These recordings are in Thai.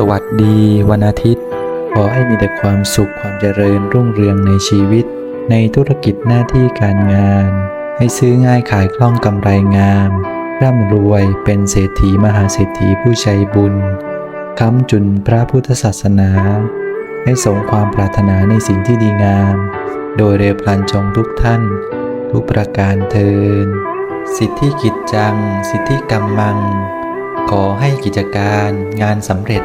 สวัสดีวันอาทิตย์ ขอให้มีแต่ความสุขความเจริญรุ่งเรืองในชีวิต ในธุรกิจหน้าที่การงาน ให้ซื้อง่ายขายคล่องกำไรงาม ร่ำรวยเป็นเศรษฐีมหาเศรษฐีผู้ใจบุญค้ำจุนพระพุทธศาสนา ให้สมความปรารถนาในสิ่งที่ดีงาม โดยเร็วพลันจงทุกท่าน ทุกประการเทินสิทธิกิจจัง สิทธิกรรมมัง ขอให้กิจการงานสำเร็จ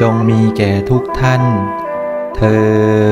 จงมีแก่ทุกท่าน เธอ